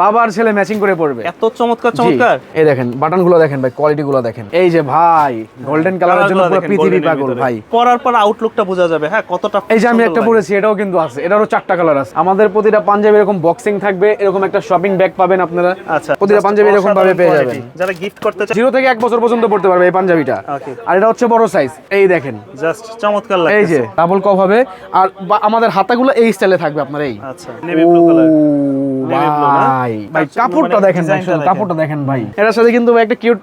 বাবার ছেলে ম্যাচিং করে পড়বে। এত চমৎকার চমৎকার। এই দেখেন বাটনগুলো দেখেন ভাই কোয়ালিটি গুলো দেখেন। এই যে ভাই গোল্ডেন কালারের জন্য পুরো পৃথিবী পাগল ভাই। পরার পর আউটলুকটা বোঝা যাবে হ্যাঁ কতটা এই যে আমি একটা। পরেছি এটাও কিন্তু আছে এটারও চারটা কালার আছে। আমাদের প্রতিটা পাঞ্জাবি এরকম বক্সিং থাকবে এরকম একটা শপিং ব্যাগ পাবেন আপনারা। আচ্ছা প্রতিটা পাঞ্জাবি এরকম ভাবে পেয়ে যাবেন। যারা গিফট করতে চায় জিরো থেকে এক বছর পর্যন্ত পড়তে পারবে এই পাঞ্জাবিটা. আর এটা হচ্ছে বড় সাইজ এই দেখেন। জাস্ট চমৎকার এই যে ডাবল কপ হবে। আর আমাদের হাতাগুলো এই স্টাইলে থাকবে আপনার এই। আচ্ছা নেভি ব্লু কালার ভাই ভাই আচ্ছা, কাপড়টা মানে দেখেন ভাই, কাপড়টা দেখেন ভাই। এটার সাথে কিন্তু একটা কিউট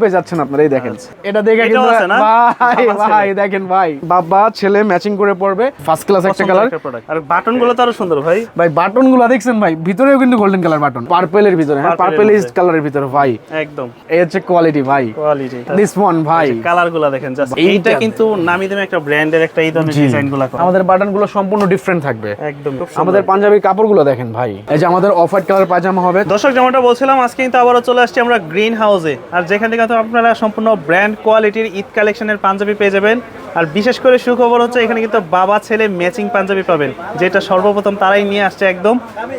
পেয়ে যাচ্ছেন আপনারা এই দেখেন। এটা দেখে কিন্তু ভাই ভাই দেখেন ভাই। বাবা ছেলে ম্যাচিং করে পড়বে ফার্স্ট ক্লাস একটা কালার আর বাটনগুলো তো আরও সুন্দর ভাই। ভাই বাটনগুলো দেখছেন ভাই? ভিতরেও কিন্তু গোল্ডেন কালার বাটন পার্পেলের ভিতরে হ্যাঁ এর পার্পেল ইস কালারের ভিতরে ভাই। একদম। এই হচ্ছে কোয়ালিটি ভাই। কোয়ালিটি দিস ওয়ান ভাই। কালারগুলো দেখেন জাস্ট এইটা কিন্তু নামি দামি একটা ব্র্যান্ডের একটা এই ধরনের ডিজাইনগুলো আমাদের বাটনগুলো সম্পূর্ণ ডিফারেন্ট থাকবে। একদম। আমাদের পাঞ্জাবির কাপড়গুলো দেখেন ভাই। এই যে আমাদের অফ হোয়াইট কালার পায়জামা হবে। দর্শক যেমনটা বলছিলাম আজকে কিন্তু আবারও চলে আসছি আমরা গ্রিন হাউসে আর যেখান থেকে তো আপনারা সম্পূর্ণ ব্র্যান্ড কোয়ালিটির ঈদ কালেকশনের পাঞ্জাবি পেয়ে যাবেন। আর বিশেষ করে সুখবর হচ্ছে এখানে কিন্তু বাবা ছেলে ম্যাচিং পাঞ্জাবি পাবেন যেটা সর্বপ্রথম তারাই নিয়ে আসছে একদম।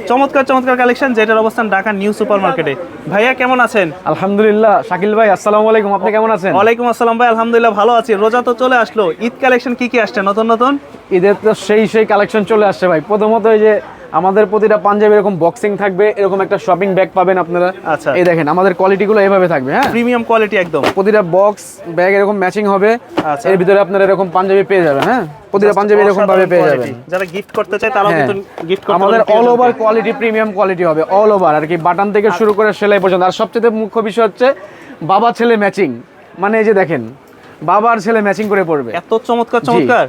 চমৎকার চমৎকার কালেকশন যেটার অবস্থান ঢাকা নিউ সুপার মার্কেটে ভাইয়া কেমন আছেন? আলহামদুলিল্লাহ শাকিল ভাই আসসালামু আলাইকুম আপনি কেমন আছেন? ওয়ালাইকুম আসসালাম ভাই আলহামদুলিল্লাহ ভালো আছি। রোজা তো চলে আসলো ঈদ কালেকশন কি কি আসছে? নতুন নতুন? ঈদের তো সেই সেই কালেকশন চলে আসছে ভাই। প্রথমত এই যে আমাদের প্রতিটা পাঞ্জাবি এরকম বক্সিং থাকবে এরকম একটা শপিং ব্যাগ পাবেন আপনারা। আচ্ছা। এই দেখেন আমাদের কোয়ালিটি গুলো এভাবে থাকবে হ্যাঁ? প্রিমিয়াম কোয়ালিটি একদম। প্রতিটা বক্স ব্যাগ এরকম ম্যাচিং হবে আচ্ছা। এর ভিতরে আপনারা এরকম পাঞ্জাবি পেয়ে যাবেন হ্যাঁ? প্রতিটা পাঞ্জাবি এরকম ভাবে পেয়ে যাবেন। যারা গিফট করতে চায় তারাও হ্যাঁ। কিন্তু গিফট করতে আমাদের all over quality premium quality হবে অল ওভার আর কি বাটন থেকে শুরু করে সেলাই পর্যন্ত। আর সবচেয়ে মুখ্য বিষয় হচ্ছে বাবা ছেলে ম্যাচিং মানে এই যে দেখেন বাবার ছেলে ম্যাচিং করে পড়বে। এত চমৎকার চমৎকার।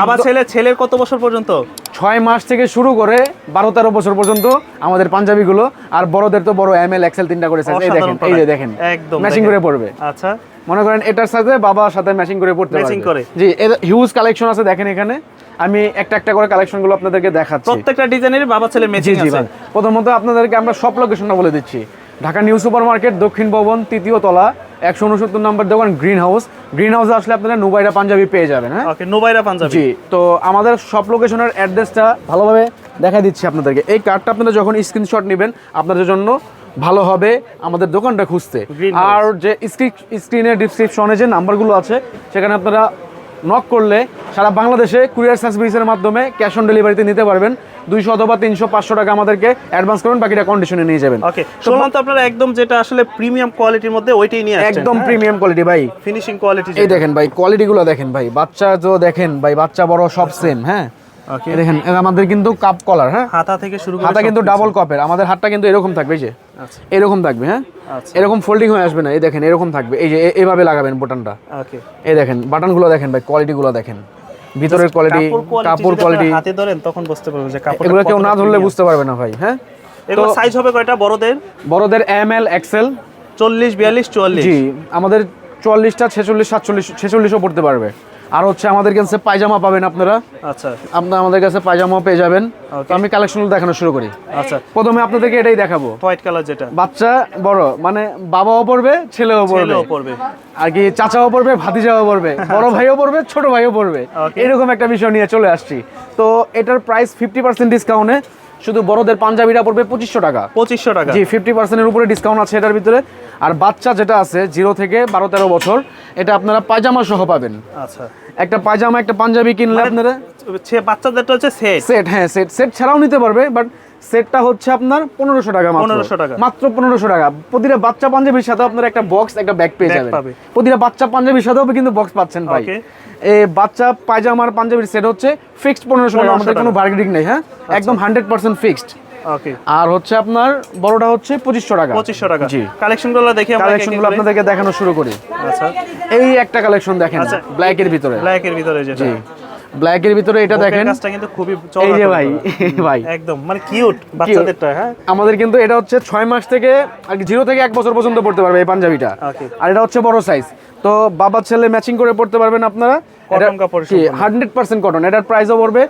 বাবা ছেলে ছেলের কত বছর পর্যন্ত? ছয় মাস থেকে শুরু করে বারো তেরো বছর পর্যন্ত আমাদের পাঞ্জাবিগুলো আর বড়দের তো বড় এম এল এক্সেল তিনটা করে। এই দেখেন এই যে দেখেন একদম ম্যাচিং করে পড়বে। আচ্ছা। মনে করেন এটার সাথে বাবার সাথে ম্যাচিং করে পড়তে পারবে। করে। জি হিউজ কালেকশন আছে দেখেন এখানে। আমি একটা একটা করে কালেকশনগুলো আপনাদেরকে দেখাচ্ছি। প্রত্যেকটা ডিজাইনের বাবা ছেলে ম্যাচিং আছে। প্রথমত আপনাদেরকে আমরা সব লোকেশনটা বলে দিচ্ছি। ঢাকা নিউ সুপার মার্কেট দক্ষিণ ভবন তৃতীয় তলা। একশো উনসত্তর নম্বর দোকান গ্রিন হাউস গ্রিন হাউসে আসলে আপনারা নুবাইরা পাঞ্জাবি পেয়ে যাবেন হ্যাঁ? ওকে নোবাইরা পাঞ্জাবি। জি তো আমাদের সব লোকেশনের অ্যাড্রেসটা ভালোভাবে দেখা দিচ্ছি আপনাদেরকে। এই কার্ডটা আপনারা যখন স্ক্রিনশট নেবেন আপনাদের জন্য ভালো হবে আমাদের দোকানটা খুঁজতে। আর যে স্ক্রিনের ডিসক্রিপশনে যে নাম্বারগুলো আছে সেখানে আপনারা নক করলে সারা বাংলাদেশে কুরিয়ার সার্ভিসের মাধ্যমে ক্যাশ অন ডেলিভারিতে নিতে পারবেন। দুইশো অথবা তিনশো পাঁচশো টাকা আমাদেরকে অ্যাডভান্স করবেন বাকিটা কন্ডিশনে নিয়ে যাবেন। ওকে শুনলাম তো আপনারা একদম যেটা আসলে প্রিমিয়াম কোয়ালিটির মধ্যে ওইটাই নিয়ে একদম প্রিমিয়াম কোয়ালিটি ভাই। ফিনিশিং কোয়ালিটি এই দেখেন ভাই কোয়ালিটিগুলো দেখেন ভাই। বাচ্চা তো দেখেন ভাই বাচ্চা বড় সব সেম হ্যাঁ। ওকে দেখেন আমাদের কিন্তু কাপ কলার হ্যাঁ? হাতা থেকে শুরু হাতা কিন্তু ডাবল কপের আমাদের হাতটা কিন্তু এরকম থাকবে যে। আচ্ছা। এরকম থাকবে হ্যাঁ? আচ্ছা। এরকম ফোল্ডিং হয়ে আসবে না এই দেখেন এরকম থাকবে। এই যে এভাবে লাগাবেন বোটানটা ওকে এই দেখেন বাটনগুলো দেখেন ভাই কোয়ালিটিগুলো দেখেন। ভিতরের কোয়ালিটি কাপড় কোয়ালিটি হাতে ধরেন তখন বুঝতে পারবেন যে কাপড় এগুলো কেউ না ধরলে বুঝতে পারবে না ভাই হ্যাঁ? এগুলো সাইজ হবে কয়টা? বড়দের? বড়দের এম এল এক্সেল চল্লিশ বিয়াল্লিশ চুয়াল্লিশ। জি আমাদের চুয়াল্লিশটা ছেচল্লিশ সাতচল্লিশ ছেচল্লিশও পড়তে পারবে। আর হচ্ছে আমাদের কাছে পায়জামা পাবেন আপনারা। আচ্ছা। আপনারা আমাদের কাছে পায়জামা পেয়ে যাবেন। তো আমি কালেকশনগুলো দেখানো শুরু করি। আচ্ছা। প্রথমে আপনাদেরকে এটাই দেখাবো। হোয়াইট কালার যেটা। বাচ্চা বড় মানে বাবাও পড়বে ছেলেও পড়বে ছেলেও পড়বে আর কি চাচাও পড়বে ভাতিজাও পড়বে বড় ভাইও পড়বে ছোট ভাইও পড়বে এরকম একটা বিষয় নিয়ে চলে আসছি। তো এটার প্রাইস ফিফটি পার্সেন্ট ডিসকাউন্টে শুধু বড়দের পাঞ্জাবিটা পড়বে পঁচিশশো টাকা। পঁচিশশো টাকা। জি ফিফটি পার্সেন্টের উপরে ডিসকাউন্ট আছে এটার ভিতরে। আর বাচ্চা যেটা আছে জিরো থেকে বারো তেরো বছর এটা আপনারা পায়জামা সহ পাবেন। আচ্ছা। একটা পায়জামা একটা পাঞ্জাবি কিনলে মানে আপনারা বাচ্চাদেরটা হচ্ছে সেট সেট হ্যাঁ সেট সেট ছাড়াও নিতে পারবে বাট সেটটা হচ্ছে আপনার পনেরোশো টাকা মাত্র। 1500 টাকা। মাত্র পনেরোশো টাকা। প্রতিটা বাচ্চা পাঞ্জাবির সাথে আপনার একটা বক্স একটা ব্যাগ পেয়ে যাবেন। প্রতিটা বাচ্চা পাঞ্জাবির সাথেও কিন্তু বক্স পাচ্ছেন ভাই. এই বাচ্চা পায়জামার পাঞ্জাবির সেট হচ্ছে ফিক্সড পনেরোশো টাকা 1500 আমাদের কোনো। বার্গেনিং নেই হ্যাঁ? একদম হান্ড্রেড পার্সেন্ট ফিক্সড আর হচ্ছে আপনার বড়টা হচ্ছে পঁচিশশো টাকা। পঁচিশশো টাকা। জি। কালেকশনগুলো দেখি কালেকশনগুলো আপনাদেরকে দেখানো শুরু করি। আচ্ছা। এই একটা কালেকশন দেখেন আচ্ছা। ভিতরে। ব্ল্যাক এর ভিতরে যেটা। ব্ল্যাকের ভিতরে এটা দেখেন। কাজটা কিন্তু খুবই এই যে ভাই ভাই। একদম মানে কিউট বাচ্চাদেরটা হ্যাঁ? আমাদের কিন্তু এটা হচ্ছে ছয় মাস থেকে আর জিরো থেকে এক বছর পর্যন্ত পড়তে পারবে এই পাঞ্জাবিটা। আর এটা হচ্ছে বড় সাইজ তো বাবা ছেলে ম্যাচিং করে পড়তে পারবেন আপনারা। হান্ড্রেড পার্সেন্ট কটন এটার প্রাইসও পড়বে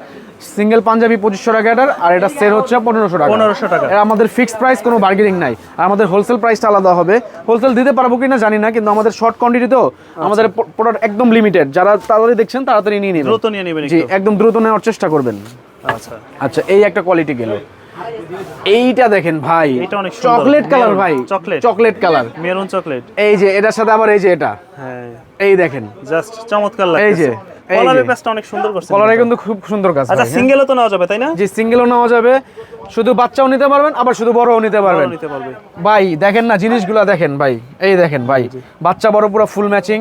সিঙ্গেল পাঞ্জাবি পঁচিশশো টাকা এটার আর এটা সেল হচ্ছে পনেরোশো টাকা। পনেরোশো টাকা। আমাদের ফিক্সড প্রাইস কোনো বার্গেনিং নাই। আর আমাদের হোলসেল প্রাইসটা আলাদা হবে। হোলসেল দিতে পারব কিনা জানি না কিন্তু আমাদের শর্ট কোয়ান্টিটি তো আমাদের প্রোডাক্ট একদম লিমিটেড যারা তাড়াতাড়ি দেখছেন তাড়াতাড়ি নিয়ে নেবেন। দ্রুত নিয়ে নেবেন জি একদম দ্রুত নেওয়ার চেষ্টা করবেন। আচ্ছা। আচ্ছা এই একটা কোয়ালিটি গেল। এইটা দেখেন ভাই এটা অনেক চকলেট কালার ভাই chocolate chocolate colour maroon chocolate এই যে এটার সাথে আবার এই যে এটা। হ্যাঁ। এই দেখেন। জাস্ট চমৎকার এই যে, প্যাচটা অনেক সুন্দর করছে কলারে কিন্তু। খুব সুন্দর কাজ আচ্ছা হ্যাঁ? সিঙ্গেলও তো নেওয়া যাবে তাই না? সিঙ্গেলও নেওয়া যাবে। শুধু বাচ্চাও নিতে পারবেন আবার শুধু বড়ও নিতে পারবেন। নিতে পারবে। ভাই দেখেন না জিনিসগুলো দেখেন ভাই এই দেখেন ভাই বাচ্চা বড় পুরো ফুল ম্যাচিং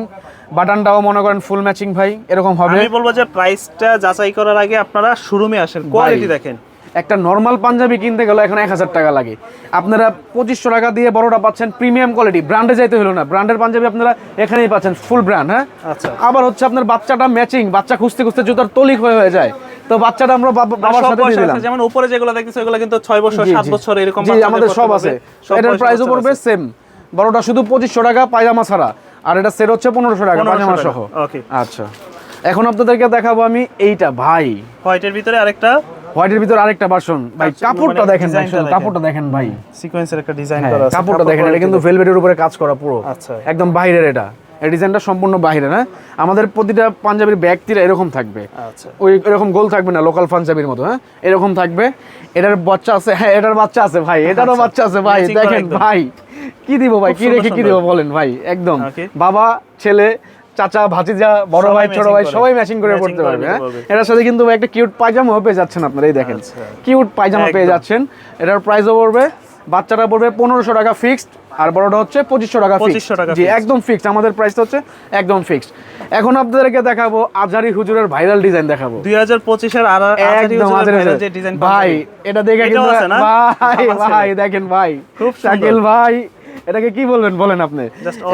বাটনটাও মনে করেন ফুল ম্যাচিং ভাই এরকম হবে। আমি বলব যে প্রাইসটা যাচাই করার আগে আপনারা শোরুমে আসেন। কোয়ালিটি দেখেন। একটা নর্মাল পাঞ্জাবি কিনতে গেলে এখন এক হাজার টাকা লাগে। আপনারা পঁচিশশো টাকা দিয়ে বড়টা পাচ্ছেন প্রিমিয়াম কোয়ালিটি ব্র্যান্ডে যাইতে হলো না। ব্র্যান্ডের পাঞ্জাবি আপনারা এখানেই পাচ্ছেন ফুল ব্র্যান্ড হ্যাঁ? আচ্ছা। আবার হচ্ছে আপনার বাচ্চাটা ম্যাচিং বাচ্চা খুঁজতে খুঁজতে জুতার তলিক হয়ে হয়ে যায়। তো বাচ্চাটা আমরা বাবার সাথে দিয়ে দিলাম। যেমন উপরে যেগুলো দেখতেছে ওগুলো কিন্তু ছয় বছর জি, সাত বছর এরকম জি আমাদের সব আছে। এটার প্রাইসও বাচ্চা পড়বে সেম বড়টা শুধু পঁচিশশো টাকা পায়জামা ছাড়া। আর এটা সেট হচ্ছে পনেরোশো টাকা পায়জামা সহ। Okay. আচ্ছা। এখন আপনাদেরকে দেখাবো আমি এইটা ভাই। হোয়াইটের ভিতরে আরেকটা হোয়াইটের ভিতর আরেকটা ভার্সন ভাই আচ্ছা, কাপড়টা মানে দেখেন ভাই কাপড়টা দেখেন ভাই। সিকোয়েন্সের একটা ডিজাইন হ্যাঁ, করা আছে কাপড়টা দেখেন এটা কিন্তু ভেলভেটের উপরে কাজ করা পুরো। আচ্ছা। একদম বাইরের এটা। এই ডিজাইনটা সম্পূর্ণ বাইরে না? আমাদের প্রতিটা পাঞ্জাবির ব্যাগটিরা এরকম থাকবে। আচ্ছা। ওই এরকম গোল থাকবে না লোকাল পাঞ্জাবির মতো হ্যাঁ? এরকম থাকবে। এটার বাচ্চা আছে হ্যাঁ এটার বাচ্চা আছে ভাই এটারও বাচ্চা আছে ভাই দেখেন ভাই। কি দিব ভাই কি রেখে কি। দিব বলেন ভাই একদম। বাবা ছেলে চাচা ভাতিজা বড় ভাই ছোট ভাই সবাই ম্যাচিং করে পড়তে পারবে হ্যাঁ? এটার সাথে কিন্তু একটা কিউট পায়জামাও পেয়ে যাচ্ছেন আপনারা এই দেখেন। আচ্ছা। কিউট পায়জামা পেয়ে যাচ্ছেন। এটার প্রাইসও পড়বে বাচ্চাটা পড়বে পনেরোশো টাকা ফিক্সড আর বড়টা হচ্ছে পঁচিশশো টাকা fixed। 2500 টাকা জি একদম ফিক্সড আমাদের প্রাইসটা হচ্ছে একদম ফিক্সড এখন আপনাদেরকে দেখাবো আজারি হুজুরের ভাইরাল ডিজাইন দেখাবো। দুই হাজার পঁচিশের একদম ভাই এটা দেখে কিন্তু ভাই ভাই দেখেন ভাই। খুব। শাকিল ভাই এটাকে কি বলবেন বলেন আপনি।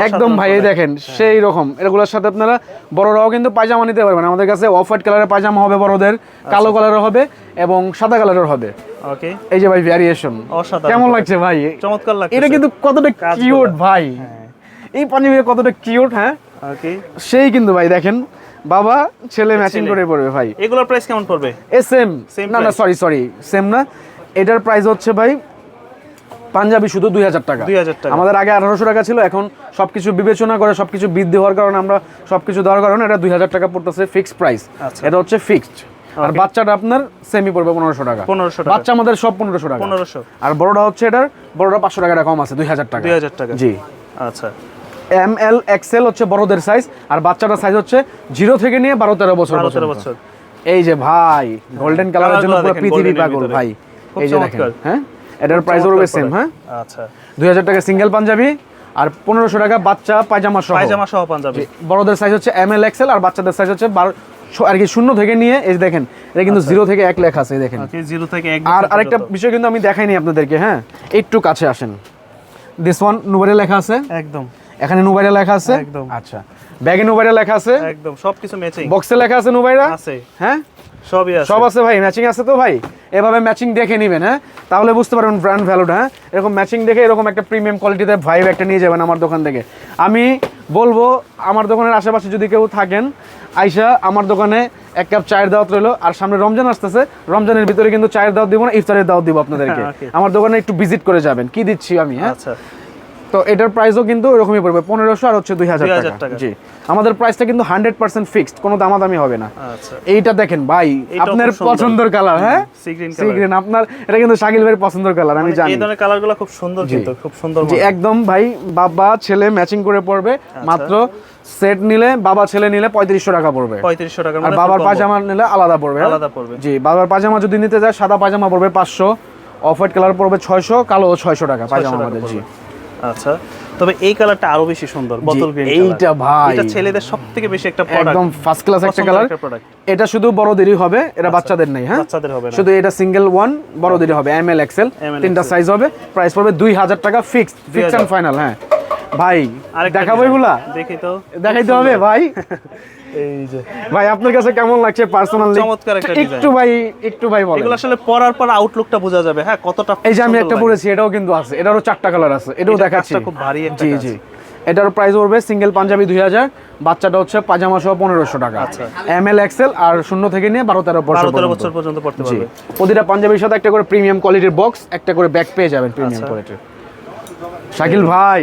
একদম ভাই দেখেন সেই রকম। এগুলোর সাথে আপনারা বড়রাও কিন্তু পায়জামা নিতে পারবেন। আমাদের কাছে অফ হোয়াইট কালারের পায়জামা হবে বড়দের আচ্ছা। কালো কালারের হবে এবং সাদা কালারের হবে। ওকে এই যে ভাই ভ্যারিয়েশন কেমন লাগছে ভাই? চমৎকার লাগছে এটা কিন্তু কতটা কিউট ভাই। এই পাঞ্জাবি কতটা কিউট হ্যাঁ? ওকে সেই কিন্তু ভাই দেখেন। বাবা ছেলে ম্যাচিং করে পড়বে ভাই। এগুলোর প্রাইস কেমন পড়বে? এ সেম না না সরি সরি সেম না। এটার প্রাইস হচ্ছে ভাই পাঞ্জাবি শুধু দুই হাজার টাকা। 2000 টাকা। আমাদের আগে আঠারোশো টাকা ছিল এখন সবকিছু বিবেচনা করে সবকিছু বৃদ্ধি হওয়ার কারণে আমরা সবকিছু দেওয়ার কারণে এটা দুই হাজার টাকা পড়তেছে ফিক্সড প্রাইস আচ্ছা। এটা হচ্ছে ফিক্সড আর বাচ্চাটা আপনার সেমি পড়বে পনেরোশো টাকা। 1500 টাকা। বাচ্চা আমাদের সব পনেরোশো টাকা। 1500 আর বড়টা হচ্ছে এটার বড়টা পাঁচশো টাকা কম আছে দুই হাজার টাকা। 2000 টাকা। জি। আচ্ছা। এম এল এক্সেল হচ্ছে বড়দের সাইজ আর বাচ্চাটার সাইজ হচ্ছে জিরো থেকে নিয়ে বারো তেরো বছর 12 বছর। এই যে ভাই গোল্ডেন কালারের জন্য পুরো পৃথিবী পাগল ভাই। এই যে দেখেন হ্যাঁ? এটার প্রাইস হবে সেম হ্যাঁ? আচ্ছা। দুই হাজার টাকা সিঙ্গেল পাঞ্জাবি আর পনেরোশো টাকা বাচ্চা পায়জামা সহ। পায়জামা সহ পাঞ্জাবি। বড়দের সাইজ হচ্ছে এম এল এক্সেল আর বাচ্চাদের সাইজ হচ্ছে বারো আর কি শূন্য থেকে নিয়ে এই দেখেন এটা কিন্তু জিরো থেকে এক লেখা আছে এই দেখেন। ওকে জিরো থেকে এক আর আরেকটা বিষয় কিন্তু আমি দেখাইনি আপনাদেরকে হ্যাঁ? একটু কাছে আসেন। দিস ওয়ান নুবারে লেখা আছে। একদম। এখানে নুবাইরা লেখা আছে? একদম। আচ্ছা। ব্যাগে নুবাইরা লেখা আছে? একদম সবকিছু ম্যাচিং বক্সে লেখা আছে নুবাইরা? আছে। হ্যাঁ? সবই আছে। সব আছে ভাই ম্যাচিং আছে তো ভাই? এভাবে ম্যাচিং দেখে নেবেন হ্যাঁ? তাহলে বুঝতে পারবেন ব্র্যান্ড ভ্যালুটা হ্যাঁ? এরকম ম্যাচিং দেখে এরকম একটা প্রিমিয়াম কোয়ালিটিতে ভাইব একটা নিয়ে যাবেন আমার দোকান থেকে। আমি বলব আমার দোকানের আশেপাশে যদি কেউ থাকেন আইসা আমার দোকানে এক কাপ চায়ের দাওয়াত রইল আর সামনে রমজান আসতেছে রমজানের ভিতরে কিন্তু চায়ের দাওয়াত দিব না ইফতারের দাওয়াত দিব আপনাদেরকে। আমার দোকানে একটু ভিজিট করে যাবেন। কি দিচ্ছি আমি হ্যাঁ? আচ্ছা। তো এটার প্রাইসও কিন্তু ওরকমই পড়বে পনেরোশো আর হচ্ছে দুই হাজার 2000 টাকা। টাকা। জি। আমাদের প্রাইসটা কিন্তু হান্ড্রেড পার্সেন্ট ফিক্সড কোনো দামাদামি হবে না। আচ্ছা। এইটা দেখেন ভাই আপনার পছন্দের কালার হ্যাঁ? সি গ্রিন আপনার এটা কিন্তু শাকিল ভাইয়ের পছন্দের কালার আমি জানি। এই ধরনের কালারগুলো খুব সুন্দর কিন্তু খুব সুন্দর জি একদম ভাই বাবা ছেলে ম্যাচিং করে পড়বে। আচ্ছা। মাত্র সেট নিলে বাবা ছেলে নিলে পঁয়ত্রিশশো টাকা পড়বে। 3500 টাকার আর বাবার। পাজামা নিলে আলাদা পড়বে? আলাদা পড়বে। জি বাবার পাজামা যদি নিতে যায় সাদা পাজামা পড়বে পাঁচশো। অফ হোয়াইট কালার পড়বে ছয়শো কালো ছয়শো টাকা 600 পাজামা আমাদের জি। আচ্ছা তবে এই কালারটা আরও বেশি সুন্দর বোতল গ্রিন এইটা ভাই। এটা ছেলেদের সবথেকে বেশি একটা প্রোডাক্ট একদম ফার্স্ট ক্লাস একটা কালার এটা শুধু বড়দেরই হবে এটা বাচ্চাদের নেই হ্যাঁ? বাচ্চাদের হবে না। শুধু এটা সিঙ্গেল ওয়ান বড়দেরই হবে এম এল এক্সেল তিনটা সাইজ হবে প্রাইস পড়বে দুই হাজার টাকা ফিক্সড ফিক্সড অ্যান্ড ফাইনাল হ্যাঁ। ভাই দেখাবো এগুলা? দেখি তো। দেখাইতে হবে ভাই। এই যে। ভাই আপনার কাছে কেমন লাগছে পার্সোনালি চমৎকার একটা একটু ভাই একটু ভাই বলেন। এগুলো আসলে পরার পর আউটলুকটা বোঝা যাবে। হ্যাঁ কতটা এই যে আমি একটা পরেছি এটাও কিন্তু আছে। এটারও চারটা কালার আছে। এটাও দেখাচ্ছি। খুব ভারী একটা জি জি। এটার প্রাইস পড়বে সিঙ্গেল পাঞ্জাবি দুই হাজার বাচ্চাটা হচ্ছে পাজামা সহ পনেরোশো টাকা। এম এল এক্সেল আর শূন্য থেকে নিয়ে বারো তেরো বছর পর্যন্ত। পড়তে পারবে। প্রতিটা পাঞ্জাবির সাথে একটা করে প্রিমিয়াম কোয়ালিটির বক্স একটা করে ব্যাগ পেয়ে যাবেন প্রিমিয়াম আচ্ছা। কোয়ালিটির শাকিল ভাই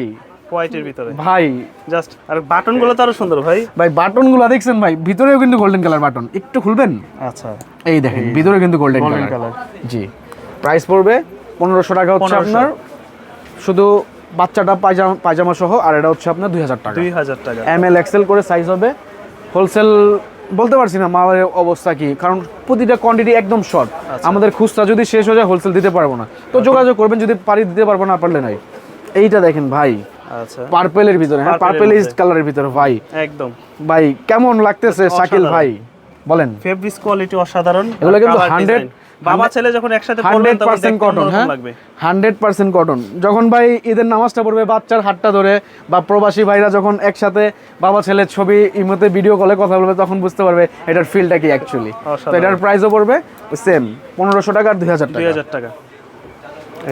হোয়াইটের ভিতরে। ভাই। জাস্ট আর বাটনগুলো তো আরও সুন্দর ভাই। ভাই বাটনগুলো দেখছেন ভাই? ভিতরেও কিন্তু গোল্ডেন কালার বাটন। একটু খুলবেন? আচ্ছা। এই দেখেন ভিতরে কিন্তু গোল্ডেন কালার জি। প্রাইস পড়বে পনেরোশো টাকা হচ্ছে আপনার। শুধু বাচ্চাটা পায়জামা পায়জামা সহ আর এটা হচ্ছে আপনার দুই হাজার টাকা। দুই হাজার টাকা। এম এল এক্সেল করে সাইজ হবে। হোলসেল বলতে পারছি না মালের অবস্থা কি কারণ প্রতিটা কোয়ান্টিটি একদম শর্ট আমাদের খুচরা যদি শেষ হয়ে যায় হোলসেল দিতে পারব না। তো যোগাযোগ করবেন যদি পারি দিতে পারব না পারলে নাই। এইটা দেখেন ভাই। আচ্ছা। পার্পেলের ভিতরে হ্যাঁ কালারের ভিতরে ভাই। একদম। ভাই কেমন লাগতেছে শাকিল ভাই? বলেন। ফেব্রিক্স কোয়ালিটি অসাধারণ এগুলো কিন্তু 100 বাবা ছেলে যখন একসাথে তখন কটন হ্যাঁ? লাগবে। হান্ড্রেড পার্সেন্ট কটন যখন ভাই ঈদের নামাজটা পড়বে বাচ্চার হাতটা ধরে বা প্রবাসী ভাইরা যখন একসাথে বাবা ছেলের ছবি ইমোতে ভিডিও কলে কথা বলবে তখন বুঝতে পারবে এটার ফিলটা কি অ্যাকচুয়ালি তো এটার প্রাইসও পড়বে সেম পনেরোশো টাকা আর দুই হাজার দুই টাকা হাজার টাকা। এই যে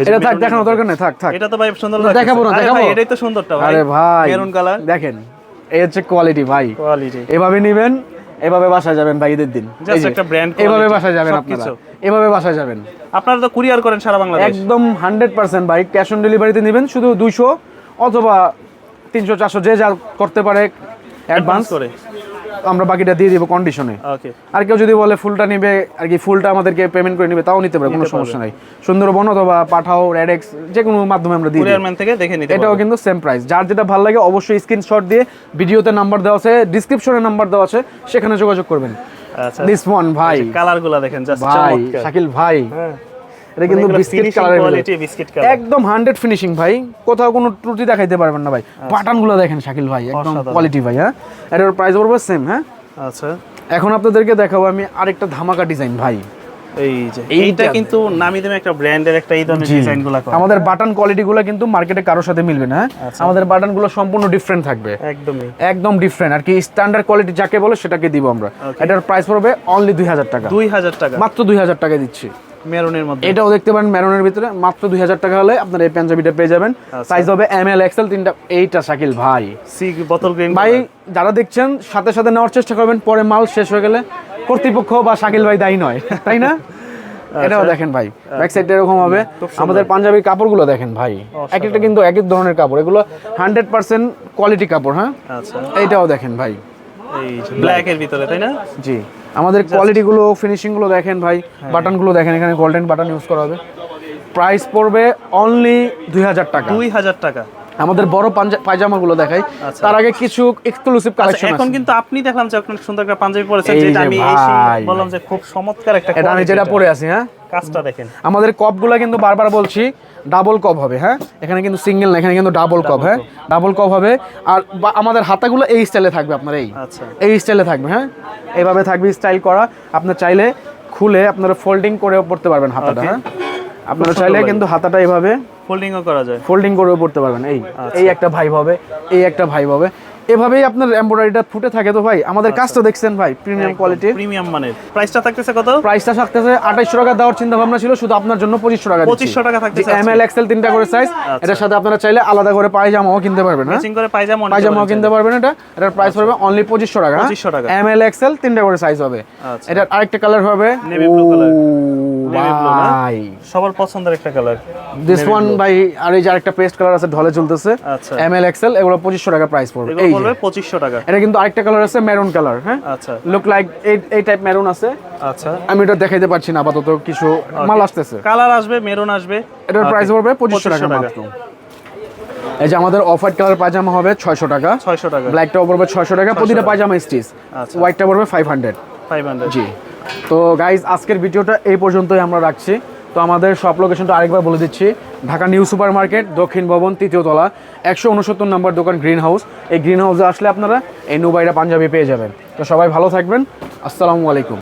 এটা থাক দেখানো দরকার নেই থাক থাক। এটা তো ভাই সুন্দর লাগছে দেখাবো না, দেখাবো? এটাই তো সুন্দরটা ভাই। আরে ভাই মেরুন কালার। দেখেন এই হচ্ছে কোয়ালিটি ভাই। কোয়ালিটি এভাবে নিবেন এভাবে বাসায় যাবেন ভাই ঈদের দিন। এভাবে বাসায় যাবেন আপনারা। এভাবে বাসায় যাবেন। আপনারা তো কুরিয়ার করেন সারা বাংলাদেশ। একদম হান্ড্রেড পার্সেন্ট ভাই ক্যাশ অন ডেলিভারিতে নেবেন শুধু দুইশো অথবা তিনশো চারশো যে যা করতে পারে অ্যাডভান্স করে। আমরা বাকিটা দিয়ে দিব কন্ডিশনে আর কেউ যদি বলে ফুলটা নিবে আর কি ফুলটা আমাদেরকে পেমেন্ট করে নিবে তাও নিতে পারে কোনো সমস্যা নাই। সুন্দরবন অথবা পাঠাও রেডেক্স যে কোনো মাধ্যমে আমরা দিই থেকে দেখে নিতে এটাও কিন্তু সেম প্রাইস যার যেটা ভালো লাগে অবশ্যই স্ক্রিনশট দিয়ে ভিডিওতে নাম্বার দেওয়া আছে ডিসক্রিপশনে নাম্বার দেওয়া আছে সেখানে যোগাযোগ করবেন। আচ্ছা। দিস ওয়ান ভাই। কালারগুলা দেখেন জাস্ট ভাই শাকিল ভাই। হ্যাঁ। এটা কিন্তু বিস্কিট কালারের কোয়ালিটি বিস্কিট কালার একদম হান্ড্রেড ফিনিশিং ভাই। কোথাও কোনো ত্রুটি দেখাইতে পারবেন না ভাই। বাটনগুলো দেখেন শাকিল ভাই একদম কোয়ালিটি ভাই হ্যাঁ? এটার প্রাইস পড়বে সেম হ্যাঁ? আচ্ছা। এখন আপনাদেরকে দেখাবো আমি আরেকটা ধামাকা ডিজাইন ভাই। এই যে এইটা কিন্তু নামি দামি একটা ব্র্যান্ডের একটা এই ধরনের ডিজাইনগুলা করা। আমাদের বাটন কোয়ালিটিগুলো কিন্তু মার্কেটে কারোর সাথে মিলবে না হ্যাঁ? আচ্ছা। আমাদের বাটনগুলো সম্পূর্ণ ডিফারেন্ট থাকবে। একদমই। একদম ডিফারেন্ট আর কি স্ট্যান্ডার্ড কোয়ালিটি যাকে বলে সেটাকে দিব আমরা. এটার প্রাইস পড়বে অনলি দুই হাজার টাকা। দুই হাজার টাকা। মাত্র দুই হাজার টাকা দিচ্ছি। মেরুনের মধ্যে। এটাও দেখতে পারেন ম্যারনের ভিতরে। মাত্র দুই হাজার টাকা হলে আপনার এই পাঞ্জাবিটা পেয়ে যাবেন। আচ্ছা। সাইজ হবে এম এল এক্সেল তিনটা এইটা শাকিল ভাই। সি বোতল গ্রিন ভাই যারা দেখছেন সাথে সাথে নেওয়ার চেষ্টা করবেন পরে মাল শেষ হয়ে গেলে কর্তৃপক্ষ বা শাকিল ভাই দায়ী নয় তাই না? এটাও দেখেন ভাই ব্যাক সাইড এরকম হবে। আমাদের পাঞ্জাবির কাপড়গুলো দেখেন ভাই। এক একটা কিন্তু এক এক ধরনের কাপড়। এগুলো হান্ড্রেড পার্সেন্ট কোয়ালিটি কাপড় হ্যাঁ? আচ্ছা। এইটাও দেখেন ভাই। এই ব্ল্যাক এর ভিতরে তাই না? জি। আমাদের কোয়ালিটিগুলো ফিনিশিংগুলো দেখেন ভাই বাটনগুলো দেখেন এখানে গোল্ডেন বাটন ইউজ করা হবে। প্রাইস পড়বে অনলি দুই হাজার টাকা। দুই হাজার টাকা। আমাদের বড় পাঞ্জা- পায়জামাগুলো দেখাই। আচ্ছা। তার আগে কিছু এক্সক্লুসিভ আচ্ছা কালেকশন এখন কিন্তু আপনি দেখলাম যে আপনার সুন্দর একটা পাঞ্জাবি পরেছেন যেটা আমি। বললাম যে খুব চমৎকার একটা এটা আমি যেটা পরে আছি হ্যাঁ? কাজটা দেখেন। আমাদের কপগুলো কিন্তু বারবার বলছি ডাবল কপ হবে হ্যাঁ? এখানে কিন্তু সিঙ্গেল না এখানে কিন্তু ডাবল কপ হ্যাঁ? ডাবল কপ হবে। আর আমাদের হাতাগুলো এই স্টাইলে থাকবে আপনার এই। আচ্ছা। এই স্টাইলে থাকবে হ্যাঁ? এইভাবে থাকবে স্টাইল করা। আপনার চাইলে খুলে আপনারা ফোল্ডিং করেও পড়তে পারবেন হাতাটা হ্যাঁ? আপনারা চাইলে কিন্তু হাতাটা এইভাবে ফোল্ডিংও করা যায়। ফোল্ডিং করেও পড়তে পারবেন এই। আচ্ছা। এই একটা ভাইব হবে এই একটা ভাইব হবে। এভাবেই আপনার এমব্রয়ডারিটা ফুটে থাকে তো ভাই। আমাদের কাজ তো দেখছেন ভাই প্রিমিয়াম কোয়ালিটি প্রিমিয়াম মানের প্রাইসটা থাকতেছে কত? প্রাইসটা থাকতেছে আঠাইশশো টাকা দেওয়ার চিন্তা ভাবনা ছিল শুধু আপনার জন্য পঁচিশশো টাকা 2500 টাকা থাকতেছে এম এল এক্সেল তিনটা করে সাইজ আচ্ছা। এটার সাথে আপনারা চাইলে আলাদা করে পায়জামাও কিনতে পারবেন হ্যাঁ? ম্যাচিং করে পায়জামা পায়জামাও কিনতে পারবেন এটা। এটার প্রাইস পড়বে অনলি পঁচিশশো টাকা 2500 টাকা। এম এল এক্সেল তিনটা করে সাইজ হবে। আচ্ছা। এটার আরেকটা কালার হবে। Navy blue colour। না? ভাই সবার পছন্দের একটা কালার দিস ওয়ান ভাই আর এই যে আরেকটা পেস্ট কালার আছে ঢলে চলতেছে। আচ্ছা। এম এল এক্সেল এগুলো পঁচিশশো টাকা প্রাইস পড়বে। এই পড়বে পঁচিশশো টাকা। এটা কিন্তু আরেকটা কালার আছে মেরুন কালার হ্যাঁ? আচ্ছা। লুক লাইক এই এই টাইপ মেরুন আছে। আচ্ছা। আমি এটা দেখাইতে পারছি না আপাতত কিছু মাল আসতেছে। কালার আসবে মেরুন আসবে। এটার প্রাইস পড়বে পঁচিশশো টাকা মাত্র। এই যে আমাদের অফ হোয়াইট কালার পায়জামা হবে ছয়শো টাকা। ছয়শো টাকা। ব্ল্যাকটাও পড়বে ছয়শো টাকা প্রতিটা। পায়জামা স্টিচ আচ্ছা। হোয়াইটটা পড়বে ফাইভ জি। তো গাইজ আজকের ভিডিওটা এই পর্যন্তই আমরা রাখছি। তো আমাদের সব লোকেশনটা আরেকবার বলে দিচ্ছি। ঢাকা নিউ সুপার মার্কেট দক্ষিণ ভবন, তৃতীয় তলা, একশো উনসত্তর নম্বর দোকান গ্রিন হাউস এই গ্রিন হাউসে আসলে আপনারা এই নুবাইরা পাঞ্জাবি পেয়ে যাবেন। তো সবাই ভালো থাকবেন। আসসালামু আলাইকুম।